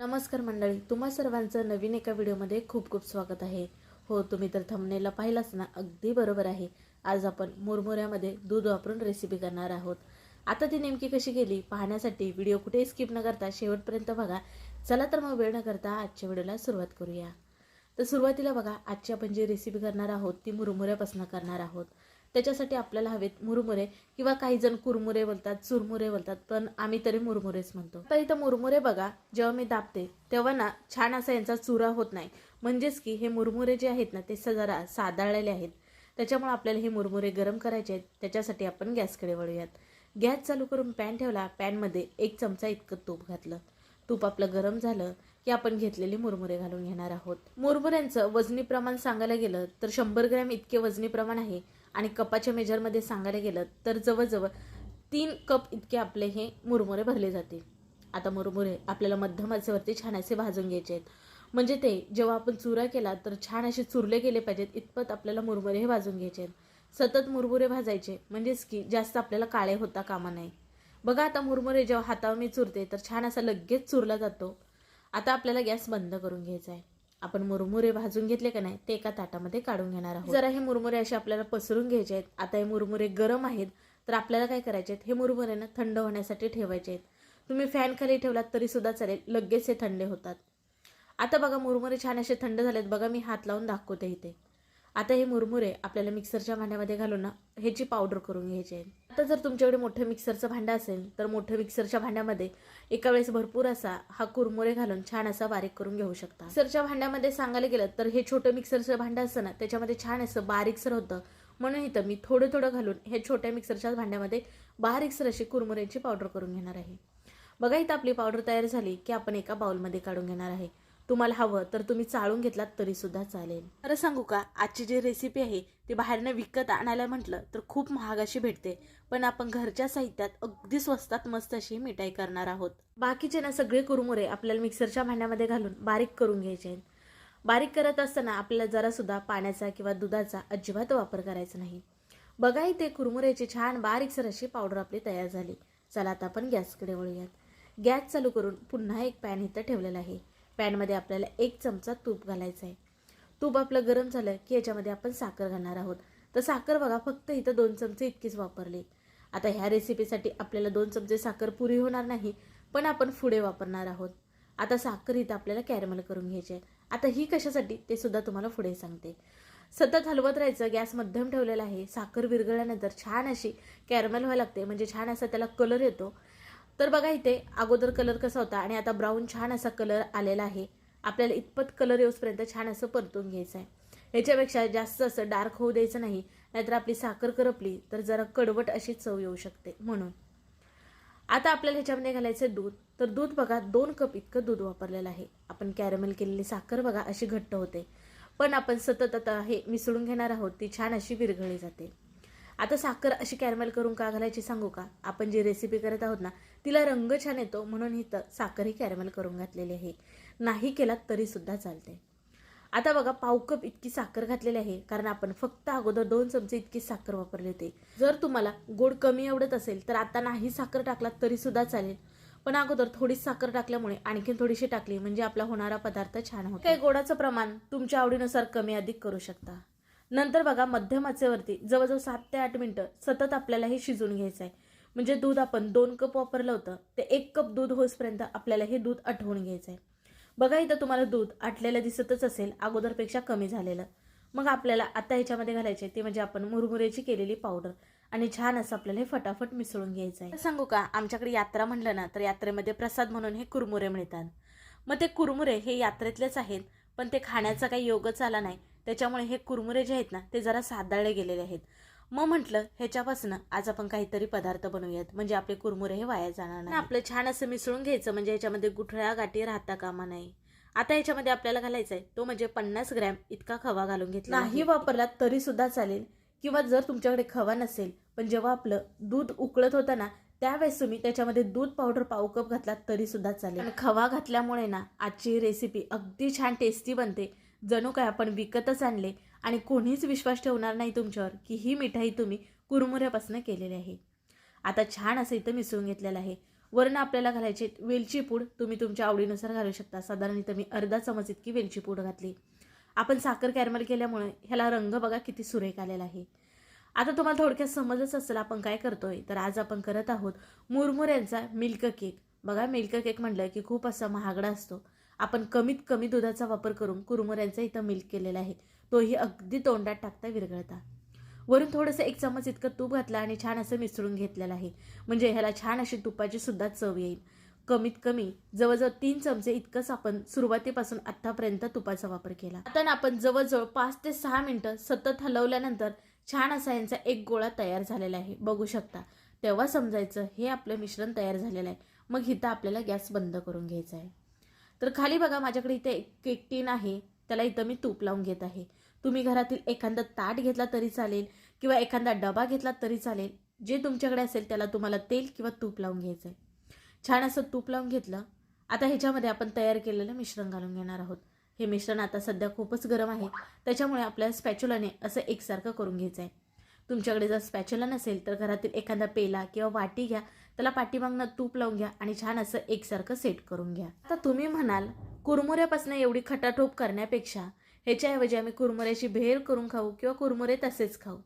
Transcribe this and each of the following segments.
नमस्कार मंडळी तुम्हा सर्वांचं नवीन एका व्हिडिओमध्ये खूप खूप स्वागत आहे. हो तुम्ही तर थंबनेला पाहिलाच ना अगदी बरोबर आहे. आज आपण मुरमुऱ्यामध्ये दूध वापरून रेसिपी करणार आहोत. आता ती नेमकी कशी गेली पाहण्यासाठी व्हिडिओ कुठेही स्किप न करता शेवटपर्यंत बघा. चला तर मग वेळ न करता आजच्या व्हिडिओला सुरुवात करूया. तर सुरुवातीला बघा आजची आपण जी रेसिपी करणार आहोत ती मुरमुऱ्यापासून करणार आहोत. त्याच्यासाठी आपल्याला हवेत मुरमुरे किंवा काही जण कुरमुरे बोलतात चुरमुरे बोलतात पण आम्ही तरी मुरमुरेच म्हणतो. तर इथं मुरमुरे बघा जेव्हा मी दाबते तेव्हा ना छान असा यांचा चुरा होत नाही. म्हणजेच की हे मुरमुरे जे आहेत ना ते सजारा जरा आहेत. त्याच्यामुळे आपल्याला हे मुरमुरे गरम करायचे आहेत. त्याच्यासाठी आपण गॅसकडे वळूयात. गॅस चालू करून पॅन ठेवला पॅनमध्ये एक चमचा इतकं तूप घातलं. तूप आपलं गरम झालं की आपण घेतलेले मुरमुरे घालून घेणार आहोत. मुरमुऱ्यांचं वजनी प्रमाण सांगायला गेलं तर शंभर ग्रॅम इतके वजनी प्रमाण आहे. आणि कपाच्या मेजरमध्ये सांगायला गेलं तर जवळजवळ तीन कप इतके आपले हे मुरमुरे भरले जातील. आता मुरमुरे आपल्याला मध्यम आचेवरती छान असे भाजून घ्यायचे आहेत. म्हणजे ते जेव्हा आपण चुरा केला तर छान असे चुरले गेले पाहिजेत इतपत आपल्याला मुरमुरे हे भाजून घ्यायचे आहेत. सतत मुरमुरे भाजायचे म्हणजेच की जास्त आपल्याला काळे होता कामा नाही बघा आता मुरमुरे जेव्हा हातावर मी चुरते तर छान असा लगेच चुरला जातो. आता आपल्याला गॅस बंद करून घ्यायचा आहे. आपण मुरमुरे भाजून घेतले का नाही ते एका ताटामध्ये काढून घेणार आहोत. जरा हे मुरमुरे असे आपल्याला पसरून घ्यायचे आहेत. आता हे मुरमुरे गरम आहेत तर आपल्याला काय करायचे आहेत हे मुरमुरे ना थंड होण्यासाठी ठेवायचे आहेत. तुम्ही फॅन खाली ठेवलात तरी सुद्धा चालेल लगेच हे थंडे होतात. आता बघा मुरमुरे छान असे थंड झालेत बघा मी हात लावून दाखवते इथे. आता हे मुरमुरे आपल्याला मिक्सरच्या भांड्यामध्ये घालून ना ह्याची पावडर करून घ्यायची आहे. आता जर तुमच्याकडे मोठं मिक्सरचं भांडं असेल तर मोठं मिक्सरच्या भांड्यामध्ये एका वेळेस भरपूर असा हा कुरमुरे घालून छान असा बारीक करून घेऊ शकता. मिक्सरच्या भांड्यामध्ये सांगायला गेलं तर हे छोटं मिक्सरचं भांडं असतं ना त्याच्यामध्ये छान असं बारीकसर होतं. म्हणून इथं मी थोडं थोडं घालून हे छोट्या मिक्सरच्या भांड्यामध्ये बारीकसर अशी कुरमुऱ्याची पावडर करून घेणार आहे. बघा इथं आपली पावडर तयार झाली की आपण एका बाउलमध्ये काढून घेणार आहे. तुम्हाला हवं तर तुम्ही चाळून घेतलात तरीसुद्धा चालेल. खरं सांगू का आजची जी रेसिपी आहे ती बाहेरनं विकत आणायला म्हटलं तर खूप महाग अशी भेटते. पण आपण घरच्या साहित्यात अगदी स्वस्तात मस्त अशी मिठाई करणार आहोत. बाकीचे ना सगळे कुरमुरे आपल्याला मिक्सरच्या भांड्यामध्ये घालून बारीक करून घ्यायचे आहेत. बारीक करत असताना आपल्याला जरासुद्धा पाण्याचा किंवा दुधाचा अजिबात वापर करायचा नाही. बघा इथे कुरमुऱ्याची छान बारीकसर अशी पावडर आपली तयार झाली. चला आता आपण गॅसकडे वळूयात. गॅस चालू करून पुन्हा एक पॅन इथं ठेवलेला आहे. पॅनमध्ये आपल्याला एक चमचा तूप घालायचं आहे. तूप आपलं गरम झालं की याच्यामध्ये आपण साखर घालणार आहोत. तर साखर बघा फक्त इथं दोन चमचे इतकीच वापरली. आता ह्या रेसिपीसाठी आपल्याला दोन चमचे साखर पुरी होणार नाही पण आपण पुढे वापरणार आहोत. आता साखर इथं आपल्याला कॅरमल करून घ्यायची आहे. आता ही कशासाठी ते सुद्धा तुम्हाला पुढे सांगते. सतत हलवत राहायचं गॅस मध्यम ठेवलेला आहे. साखर विरघळल्यानंतर छान अशी कॅरमल व्हायला लागते. म्हणजे छान असा त्याला कलर येतो. तर बघा इथे अगोदर कलर कसा होता आणि आता ब्राऊन छान असा कलर आलेला आहे. आपल्याला इतपत कलर येऊसपर्यंत छान असं परतून घ्यायचं आहे ह्याच्यापेक्षा जास्त असं डार्क होऊ द्यायचं नाही नाहीतर आपली साखर करपली तर जरा कडवट अशी चव येऊ शकते म्हणून. आता आपल्याला ह्याच्यामध्ये घालायचं दूध. तर दूध बघा दोन कप इतकं दूध वापरलेलं आहे. आपण कॅरमेल केलेली साखर बघा अशी घट्ट होते. पण आपण सतत आता हे मिसळून घेणार आहोत ती छान अशी विरघळली जाते. आता साखर अशी कॅरमेल करून का घालायची सांगू का? आपण जी रेसिपी करत आहोत ना तिला रंग छान येतो म्हणून ही तर साखर ही कॅरमेल करून घातलेली आहे. नाही केलात तरी सुद्धा चालते आता बघा पाव कप इतकी साखर घातलेली आहे कारण आपण फक्त अगोदर दोन चमचे इतकी साखर वापरली होती. जर तुम्हाला गोड कमी आवडत असेल तर आता नाही साखर टाकलात तरी सुद्धा चालेल. पण अगोदर थोडी साखर टाकल्यामुळे आणखी थोडीशी टाकली म्हणजे आपला होणारा पदार्थ छान होतो. काही गोडाचं प्रमाण तुमच्या आवडीनुसार कमी अधिक करू शकता. नंतर बघा मध्यम आचेवरती जवळजवळ सात ते आठ मिनटं सतत आपल्याला हे शिजवून घ्यायचं आहे. म्हणजे दूध आपण दोन कप वापरलं होतं ते एक कप दूध होईपर्यंत आपल्याला हे दूध आठवून घ्यायचं आहे. बघा इथं तुम्हाला दूध आटलेलं दिसतच असेल अगोदरपेक्षा कमी झालेलं. मग आपल्याला आता ह्याच्यामध्ये घालायचे ते म्हणजे आपण मुरमुऱ्याची केलेली पावडर. आणि छान असं आपल्याला हे फटाफट मिसळून घ्यायचं आहे. सांगू का आमच्याकडे यात्रा म्हणलं ना तर यात्रेमध्ये प्रसाद म्हणून हे कुरमुरे मिळतात. मग ते कुरमुरे हे यात्रेतलेच आहेत पण ते खाण्याचा काही योगच आला नाही. त्याच्यामुळे हे कुरमुरे जे आहेत ना ते जरा सादाळले गेलेले आहेत. मग म्हटलं ह्याच्यापासून आज आपण काहीतरी पदार्थ बनवूयात. म्हणजे आपले कुरमुरे हे वाया जाणार नाही आपलं छान असं मिसळून घ्यायचं म्हणजे ह्याच्यामध्ये गुठळ्या गाठी राहता कामा नाही. आता ह्याच्यामध्ये आपल्याला घालायचा आहे तो म्हणजे पन्नास ग्रॅम इतका खवा घालून घेतला नाही वापरला तरी सुद्धा चालेल. किंवा जर तुमच्याकडे खवा नसेल पण जेव्हा आपलं दूध उकळत होतं ना त्यावेळेस तुम्ही त्याच्यामध्ये दूध पावडर पाव कप घातलात तरी सुद्धा चालेल खवा घातल्यामुळे ना आजची रेसिपी अगदी छान टेस्टी बनते. जणू काय आपण विकतच आणले आणि कोणीच विश्वास ठेवणार नाही तुमच्यावर की ही मिठाई तुम्ही कुरमुऱ्यापासून केलेली आहे. आता छान असं इथं मिसळून घेतलेलं आहे. वरण आपल्याला घालायचे वेलची पूड तुम्ही तुमच्या आवडीनुसार घालू शकता. साधारण इथं मी अर्धा चमच इतकी वेलची पूड घातली. आपण साखर कॅरमल केल्यामुळे ह्याला रंग बघा किती सुरेख आलेला आहे. आता तुम्हाला थोडक्यात समजच असेल आपण काय करतोय. तर आज आपण करत आहोत मुरमुऱ्यांचा मिल्क केक बघा मिल्क केक म्हटलं की खूप असा महागडा असतो. आपण कमीत कमी दुधाचा वापर करून कुरमुऱ्यांचा इथं मिल्क केलेला आहे. तोही अगदी तोंडात टाकता विरघळता. वरून थोडंसं एक चमच इतकं तूप घातलं आणि छान असं मिसळून घेतलेलं आहे. म्हणजे ह्याला छान अशी तुपाची सुद्धा चव येईल. कमीत कमी जवळजवळ तीन चमचे इतकंच आपण सुरुवातीपासून आत्तापर्यंत तुपाचा वापर केला. आता आपण जवळजवळ पाच ते सहा मिनटं सतत हलवल्यानंतर छान असा यांचा एक गोळा तयार झालेला आहे. बघू शकता. तेव्हा समजायचं हे आपलं मिश्रण तयार झालेलं आहे. मग इथं आपल्याला गॅस बंद करून घ्यायचा आहे. तर खाली बघा माझ्याकडे इथे एक केक टीन आहे. त्याला इथं मी तूप लावून घेत आहे. तुम्ही घरातील एखादा ताट घेतला तरी चालेल किंवा एखादा डबा घेतला तरी चालेल. जे तुमच्याकडे असेल त्याला तुम्हाला तेल किंवा तूप लावून घ्यायचं आहे छान असं तूप लावून घेतलं. आता ह्याच्यामध्ये आपण तयार केलेलं मिश्रण घालून घेणार आहोत. हे मिश्रण आता सध्या खूपच गरम आहे. त्याच्यामुळे आपल्याला स्पॅच्युलाने असं एकसारखं करून घ्यायचं आहे तुमच्याकडे जर स्पॅच्युला नसेल तर घरातील एखादा पेला किंवा वाटी घ्या. त्याला पाठीमागनं तूप लावून घ्या आणि छान असं एकसारखं सेट करून घ्या. आता तुम्ही म्हणाल कुरमुऱ्यापासून एवढी खटाटोप करण्यापेक्षा ह्याच्याऐवजी आम्ही कुरमुऱ्याची भेर करून खाऊ किंवा कुरमुरे तसेच खाऊ.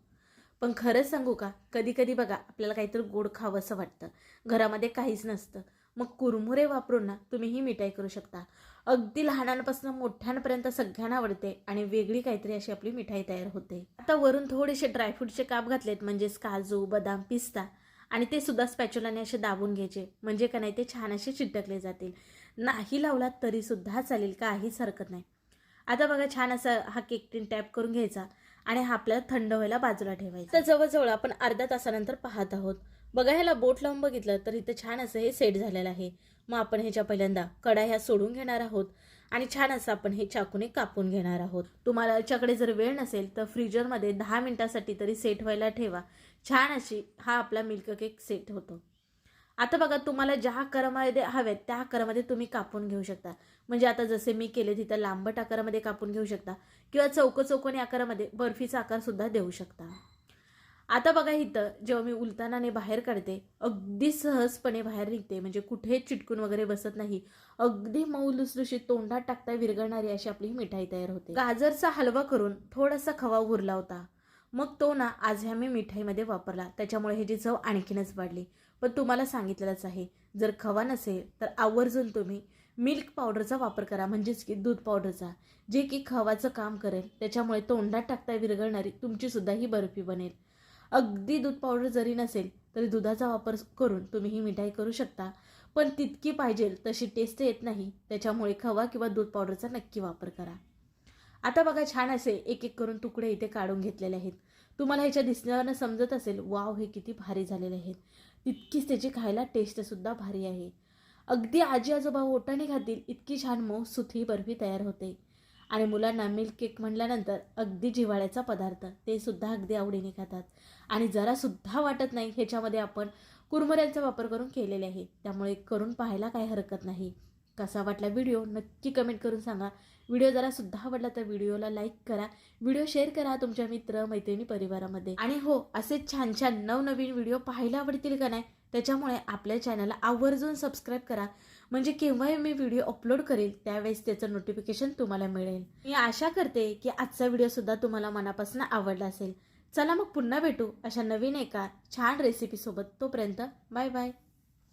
पण खरंच सांगू का? कधी कधी बघा आपल्याला काहीतरी गोड खावं असं वाटतं. घरामध्ये काहीच नसतं. मग कुरमुरे वापरून ना तुम्ही ही मिठाई करू शकता. अगदी लहानांपासून मोठ्यांपर्यंत सगळ्यांना आवडते आणि वेगळी काहीतरी अशी आपली मिठाई तयार होते. आता वरून थोडेसे ड्रायफ्रूटचे काप घातलेत म्हणजेच काजू बदाम पिस्ता. आणि ते सुद्धा स्पॅच्युलाने असे दाबून घ्यायचे. म्हणजे का नाही ते छान असे चिटकले जातील. नाही लावलात तरी सुद्धा चालेल काहीच हरकत नाही. आता बघा छान असा हा केक टिन टॅप करून घ्यायचा आणि हा आपल्याला थंड व्हायला बाजूला ठेवायचा. तर जवळजवळ आपण अर्ध्या तासानंतर पाहत आहोत. बघा ह्याला बोट लावून बघितलं तर इथं छान असं हे सेट झालेलं आहे. मग आपण ह्याच्या पहिल्यांदा कडा ह्या सोडून घेणार आहोत आणि छान असं आपण हे चाकूने कापून घेणार आहोत. तुम्हाला याच्याकडे जर वेळ नसेल तर फ्रीजरमध्ये दहा मिनिटासाठी तरी सेट व्हायला ठेवा. छान अशी हा आपला मिल्क केक सेट होतो. आता बघा तुम्हाला ज्या आकारामध्ये हव्यात त्या आकारामध्ये तुम्ही कापून घेऊ शकता. म्हणजे आता जसे मी केले तिथं लांबट आकारामध्ये कापून घेऊ शकता किंवा चौक चौकोनी आकारामध्ये बर्फीचा आकार सुद्धा देऊ शकता. आता बघा इथं जेव्हा मी उलतानाने बाहेर काढते अगदी सहजपणे बाहेर निघते. म्हणजे कुठे चिटकून वगैरे बसत नाही अगदी मऊ लुसलुशीत तोंडात टाकता विरघळणारी अशी आपली मिठाई तयार होते. गाजरचा हलवा करून थोडासा खवा उरला होता. मग तो ना आज ह्या मी मिठाईमध्ये वापरला. त्याच्यामुळे ह्याची चव आणखीनच वाढली. पण तुम्हाला सांगितलेलंच आहे. जर खवा नसेल तर आवर्जून तुम्ही मिल्क पावडरचा वापर करा. म्हणजेच की दूध पावडरचा. जे की खवाचं काम करेल त्याच्यामुळे तोंडात टाकता विरघळणारी तुमचीसुद्धा ही बर्फी बनेल. अगदी दूध पावडर जरी नसेल तरी दुधाचा वापर करून तुम्ही ही मिठाई करू शकता. पण तितकी पाहिजे तशी टेस्ट येत नाही. त्याच्यामुळे खवा किंवा दूध पावडरचा नक्की वापर करा. आता बघा छान असे एक एक करून तुकडे इथे काढून घेतलेले आहेत. तुम्हाला ह्याच्या दिसण्यावरनं समजत असेल वाव हे किती भारी झालेले आहेत. तितकीच त्याची खायला टेस्टसुद्धा भारी आहे. अगदी आजी आजोबा ओटाने खातील इतकी छान मऊ सुथी बर्फी तयार होते. आणि मुलांना मिल्क केक म्हणल्यानंतर अगदी जिव्हाळ्याचा पदार्थ ते सुद्धा अगदी आवडीने खातात. आणि जरासुद्धा वाटत नाही ह्याच्यामध्ये आपण कुरमुऱ्यांचा वापर करून केलेले आहे. त्यामुळे करून पाहायला काही हरकत नाही. कसा वाटला व्हिडिओ नक्की कमेंट करून सांगा. व्हिडिओ जरा सुद्धा आवडला तर व्हिडिओला लाईक करा. व्हिडिओ शेअर करा तुमच्या मित्र मैत्रिणी परिवारामध्ये. आणि हो असे छान छान नवनवीन व्हिडिओ पाहायला आवडतील का नाही त्याच्यामुळे आपल्या चॅनलला आवर्जून सबस्क्राईब करा. म्हणजे केव्हाही मी व्हिडिओ अपलोड करेल त्यावेळेस त्याचं नोटिफिकेशन तुम्हाला मिळेल. मी आशा करते की आजचा व्हिडिओसुद्धा तुम्हाला मनापासून आवडला असेल. चला मग पुन्हा भेटू अशा नवीन एका छान रेसिपीसोबत तोपर्यंत बाय बाय